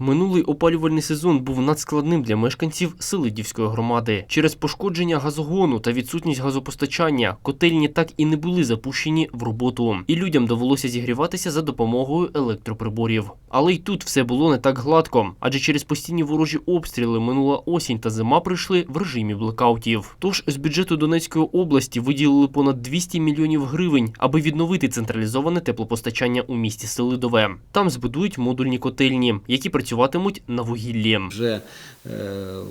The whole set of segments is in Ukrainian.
Минулий опалювальний сезон був надскладним для мешканців Селидівської громади. Через пошкодження газогону та відсутність газопостачання котельні так і не були запущені в роботу, і людям довелося зігріватися за допомогою електроприборів. Але й тут все було не так гладко, адже через постійні ворожі обстріли минула осінь та зима прийшли в режимі блекаутів. Тож з бюджету Донецької області виділили понад 200 мільйонів гривень, аби відновити централізоване теплопостачання у місті Селидове. Там збудують модульні котельні, які працюватимуть на вугіллі. Вже е,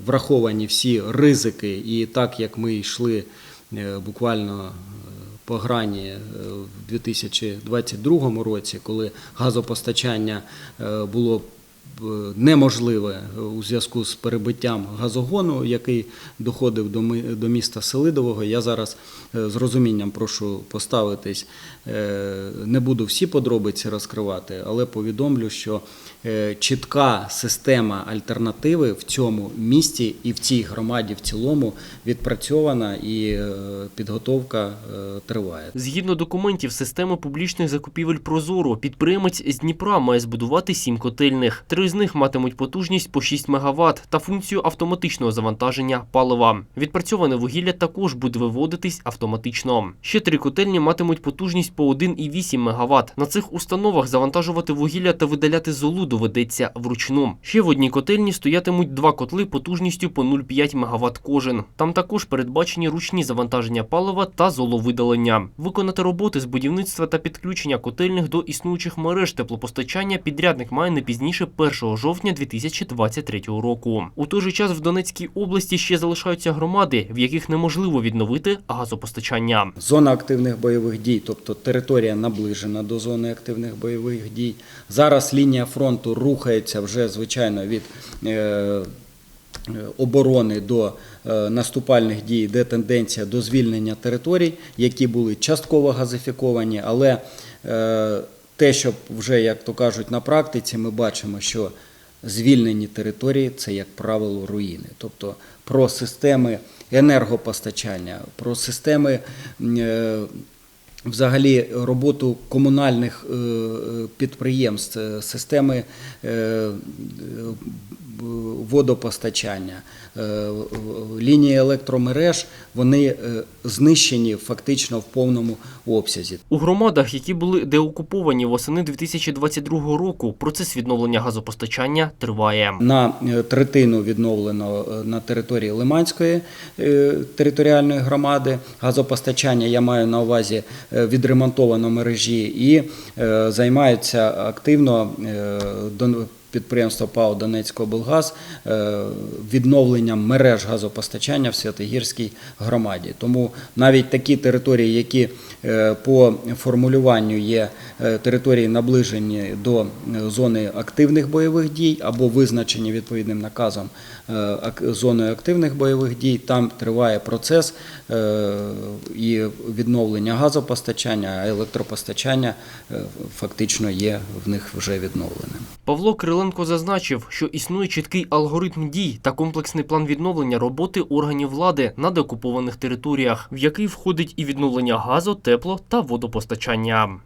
враховані всі ризики, і так як ми йшли е, буквально е, по грані е, в 2022 році, коли газопостачання е, було неможливе у зв'язку з перебиттям газогону, який доходив до ми- до міста Селидового. Я зараз е, з розумінням прошу поставитись. Е, Не буду всі подробиці розкривати, але повідомлю, що е, чітка система альтернативи в цьому місті і в цій громаді в цілому відпрацьована і е, підготовка е, триває. Згідно документів системи публічних закупівель Прозоро, підприємець з Дніпра має збудувати сім котельних. Три з них матимуть потужність по 6 МВт та функцію автоматичного завантаження палива. Відпрацьоване вугілля також буде виводитись автоматично. Ще три котельні матимуть потужність по 1,8 МВт. На цих установах завантажувати вугілля та видаляти золу доведеться вручну. Ще в одній котельні стоятимуть два котли потужністю по 0,5 МВт кожен. Там також передбачені ручні завантаження палива та золовидалення. Виконати роботи з будівництва та підключення котельних до існуючих мереж теплопостачання підрядник має не пізніше 1 жовтня 2023 року. У той же час в Донецькій області ще залишаються громади, в яких неможливо відновити газопостачання. Зона активних бойових дій, тобто територія наближена до зони активних бойових дій. Зараз лінія фронту рухається вже звичайно від е, е, оборони до е, наступальних дій, де тенденція до звільнення територій, які були частково газифіковані, але те, що вже, як то кажуть, на практиці, ми бачимо, що звільнені території це, як правило, руїни. Тобто про системи енергопостачання, про системи е, взагалі роботу комунальних е, е, підприємств, системи водопостачання, е, лінії електромереж, вони е, знищені фактично в повному обсязі. У громадах, які були деокуповані восени 2022 року, процес відновлення газопостачання триває. На е, третину відновлено е, на території Лиманської е, територіальної громади. Газопостачання я маю на увазі е, відремонтовано мережі і е, займаються активно підприємство ПАО «Донецькоблгаз» е, відновленням мереж газопостачання в Святогірській громаді. Тому навіть такі території, які е, по формулюванню є е, території наближені до зони активних бойових дій або визначені відповідним наказом ак- зоною активних бойових дій, там триває процес і відновлення газопостачання, а електропостачання фактично є в них вже відновленим. Павло Криленко зазначив, що існує чіткий алгоритм дій та комплексний план відновлення роботи органів влади на деокупованих територіях, в який входить і відновлення газу, тепло та водопостачання.